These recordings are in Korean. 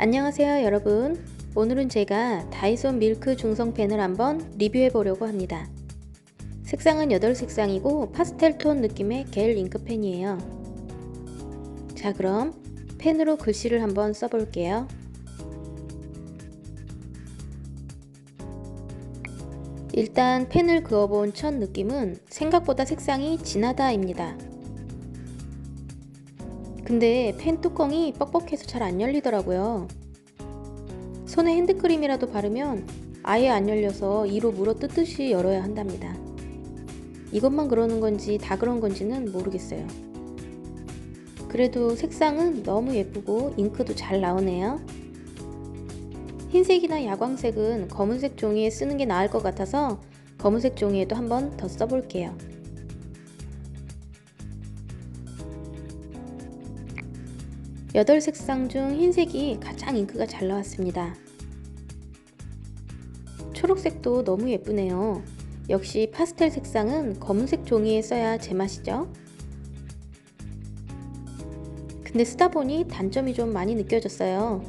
안녕하세요 여러분. 오늘은 제가 다이소 밀크 중성펜을 한번 리뷰해 보려고 합니다. 색상은 8색상이고 파스텔 톤 느낌의 겔 잉크펜이에요. 자 그럼 펜으로 글씨를 한번 써볼게요. 일단 펜을 그어본 첫 느낌은 생각보다 색상이 진하다 입니다 근데 펜 뚜껑이 뻑뻑해서 잘 안 열리더라고요. 손에 핸드크림이라도 바르면 아예 안 열려서 이로 물어 뜯듯이 열어야 한답니다. 이것만 그러는 건지 다 그런 건지는 모르겠어요. 그래도 색상은 너무 예쁘고 잉크도 잘 나오네요. 흰색이나 야광색은 검은색 종이에 쓰는 게 나을 것 같아서 검은색 종이에도 한번 더 써볼게요. 8 색상 중 흰색이 가장 잉크가 잘 나왔습니다. 초록색도 너무 예쁘네요. 역시 파스텔 색상은 검은색 종이에 써야 제맛이죠. 근데 쓰다 보니 단점이 좀 많이 느껴졌어요.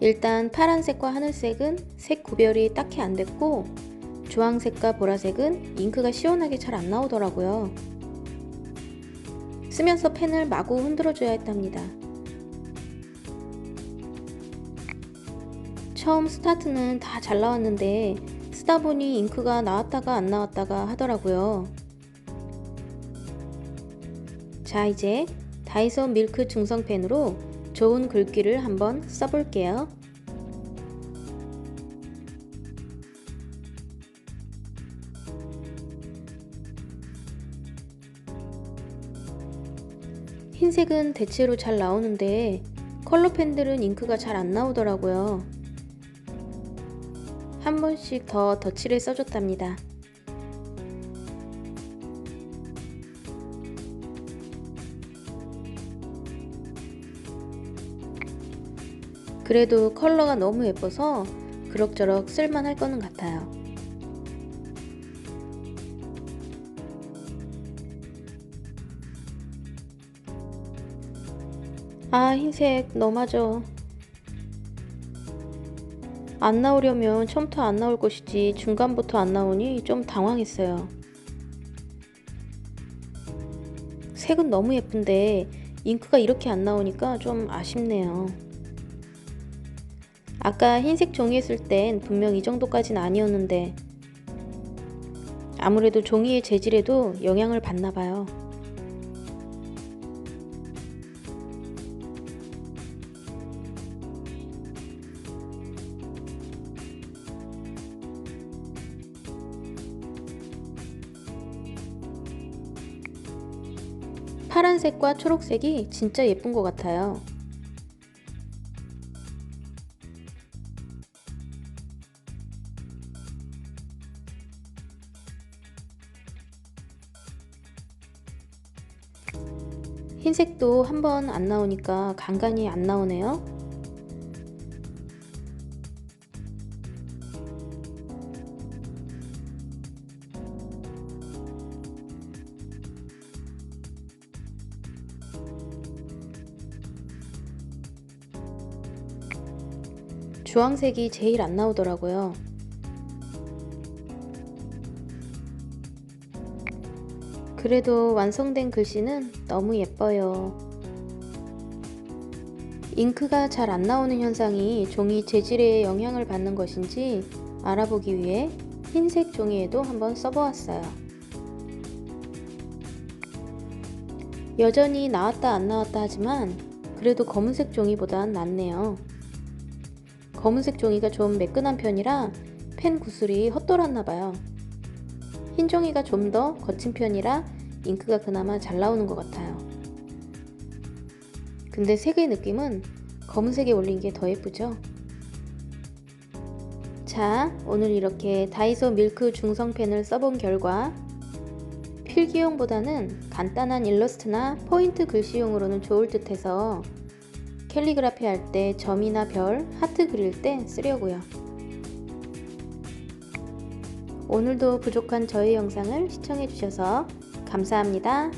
일단 파란색과 하늘색은 색 구별이 딱히 안 됐고 주황색과 보라색은 잉크가 시원하게 잘 안 나오더라고요. 쓰면서 펜을 마구 흔들어줘야 했답니다. 처음 스타트는 다 잘 나왔는데 쓰다 보니 잉크가 나왔다가 안 나왔다가 하더라고요. 자 이제 다이소 밀크 중성펜으로 좋은 글귀를 한번 써볼게요. 흰색은 대체로 잘 나오는데 컬러 펜들은 잉크가 잘 안 나오더라고요. 한 번씩 더 덧칠을 써줬답니다. 그래도 컬러가 너무 예뻐서 그럭저럭 쓸만할 거는 같아요. 아 흰색 너무하죠. 안 나오려면 처음부터 안 나올 것이지 중간부터 안 나오니 좀 당황했어요. 색은 너무 예쁜데 잉크가 이렇게 안 나오니까 좀 아쉽네요. 아까 흰색 종이에 쓸땐 분명 이 정도까진 아니었는데 아무래도 종이의 재질에도 영향을 받나 봐요 파란색과 초록색이 진짜 예쁜 것 같아요. 흰색도 한 번 안 나오니까 간간히 안 나오네요. 주황색이 제일 안 나오더라고요. 그래도 완성된 글씨는 너무 예뻐요. 잉크가 잘 안 나오는 현상이 종이 재질에 영향을 받는 것인지 알아보기 위해 흰색 종이에도 한번 써보았어요. 여전히 나왔다 안 나왔다 하지만 그래도 검은색 종이보단 낫네요. 검은색 종이가 좀 매끈한 편이라 펜 구슬이 헛돌았나봐요. 흰 종이가 좀 더 거친 편이라 잉크가 그나마 잘 나오는 것 같아요. 근데 색의 느낌은 검은색에 올린 게 더 예쁘죠? 자, 오늘 이렇게 다이소 밀크 중성펜을 써본 결과 필기용보다는 간단한 일러스트나 포인트 글씨용으로는 좋을 듯 해서 캘리그라피 할 때 점이나 별, 하트 그릴 때 쓰려고요. 오늘도 부족한 저의 영상을 시청해주셔서 감사합니다.